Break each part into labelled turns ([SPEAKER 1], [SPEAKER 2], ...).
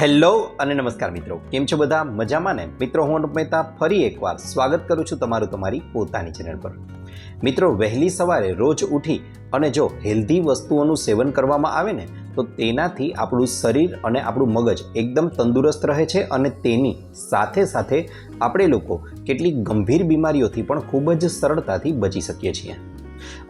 [SPEAKER 1] Hello અને નમસ્કાર મિત્રો. કેમ છો બધા? મજામાં ને? મિત્રો, હું અનુપ મહેતા ફરી એકવાર સ્વાગત કરું છું તમારું તમારી પોતાની ચેનલ પર. મિત્રો, વહેલી સવારે રોજ ઉઠી અને જો હેલ્ધી વસ્તુઓનું સેવન કરવામાં આવે ને, તો તેનાથી આપણું શરીર અને આપણું મગજ એકદમ તંદુરસ્ત રહે છે અને તેની સાથે સાથે આપણે લોકો કેટલીક ગંભીર બીમારીઓથી પણ ખૂબ જ સરળતાથી બચી શકીએ છીએ.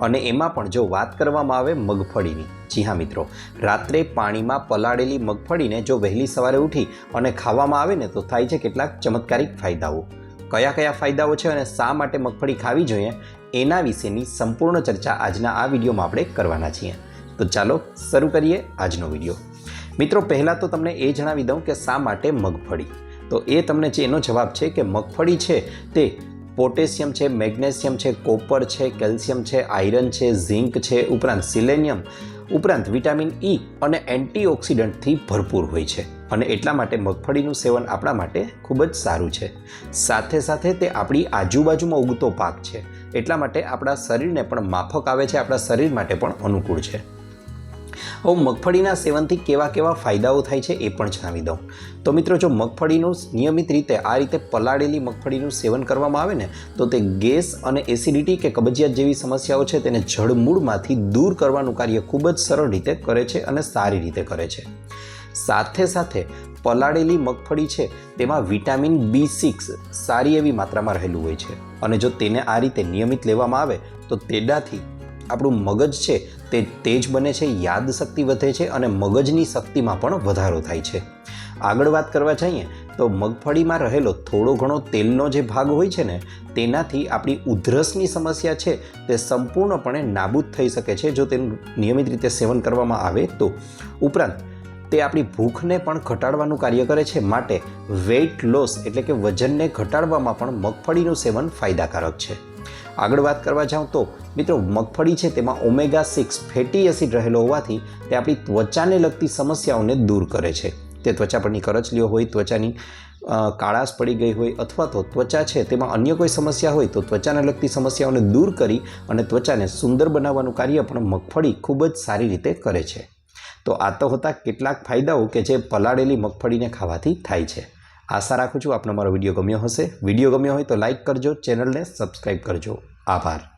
[SPEAKER 1] અને એમાં પણ જો વાત કરવામાં આવે મગફળીની. જી હા મિત્રો, રાત્રે પાણીમાં પલાળેલી મગફળીને જો વહેલી સવારે ઉઠી અને ખાવામાં આવે ને તો થાય છે કેટલાક ચમત્કારિક ફાયદાઓ. કયા કયા ફાયદાઓ છે અને શા માટે મગફળી ખાવી જોઈએ, એના વિશેની સંપૂર્ણ ચર્ચા આજના આ વિડીયોમાં આપણે કરવાના છીએ. તો ચાલો શરૂ કરીએ આજનો વીડિયો. મિત્રો, પહેલાં તો તમને એ જણાવી દઉં કે શા માટે મગફળી? તો એ તમને જે એનો જવાબ છે કે મગફળી છે તે પોટેશિયમ છે, મેગ્નેશિયમ છે, કોપર છે, કેલ્શિયમ છે, આયરન છે, ઝિંક છે, ઉપરાંત સિલેનિયમ, ઉપરાંત વિટામિન ઈ અને એન્ટીઓક્સિડન્ટથી ભરપૂર હોય છે. અને એટલા માટે મગફળીનું સેવન આપણા માટે ખૂબ જ સારું છે. સાથે સાથે તે આપણી આજુબાજુમાં ઉગતો પાક છે. એટલા માટે આપણા શરીરને પણ માફક આવે છે, આપણા શરીર માટે પણ અનુકૂળ છે. હવે મગફળીના સેવનથી કેવા કેવા ફાયદાઓ થાય છે એ પણ જણાવી દઉં. તો મિત્રો, જો મગફળીનું નિયમિત રીતે આ રીતે પલાળેલી મગફળીનું સેવન કરવામાં આવે ને, તો તે ગેસ અને એસિડિટી કે કબજિયાત જેવી સમસ્યાઓ છે તેને જળમૂળમાંથી દૂર કરવાનું કાર્ય ખૂબ જ સરળ રીતે કરે છે અને સારી રીતે કરે છે. સાથે સાથે, પલાળેલી મગફળી છે તેમાં વિટામિન બી સિક્સ સારી એવી માત્રામાં રહેલું હોય છે. અને જો તેને આ રીતે નિયમિત લેવામાં આવે, તો તેનાથી આપણું મગજ છે તે તેજ બને છે યાદશક્તિ વધે છે અને મગજની શક્તિમાં પણ વધારો થાય છે. આગળ વાત કરવા જઈએ તો મગફળીમાં રહેલો થોડો ઘણો તેલનો જે ભાગ હોય છે ને, તેનાથી આપણી ઉધરસની સમસ્યા છે તે સંપૂર્ણપણે નાબૂદ થઈ શકે છે જો તેનું નિયમિત રીતે સેવન કરવામાં આવે તો. ઉપરાંત, તે આપણી ભૂખને પણ ઘટાડવાનું કાર્ય કરે છે માટે વેઇટ લોસ એટલે કે વજનને ઘટાડવામાં પણ મગફળીનું સેવન ફાયદાકારક છે. આગળ વાત કરવા જાઉં તો, મિત્રો, મગફળી છે તેમાં ઓમેગા સિક્સ ફેટી એસિડ રહેલો હોવાથી તે આપણી ત્વચાને લગતી સમસ્યાઓને દૂર કરે છે. તે ત્વચા પરની કરચલીઓ હોય, ત્વચાની કાળાશ પડી ગઈ હોય અથવા તો ત્વચા છે તેમાં અન્ય કોઈ સમસ્યા હોય તો ત્વચાને લગતી સમસ્યાઓને દૂર કરી અને ત્વચાને સુંદર બનાવવાનું કાર્ય પણ મગફળી ખૂબ જ સારી રીતે કરે છે. તો આ તો હતા કેટલાક ફાયદાઓ કે જે પલાળેલી મગફળીને ખાવાથી થાય છે. આશા રાખું છું આપનો મારો વીડિયો ગમ્યો હશે. વીડિયો ગમ્યો હોય તો લાઇક કરજો, ચેનલને સબસ્ક્રાઈબ કરજો. આભાર.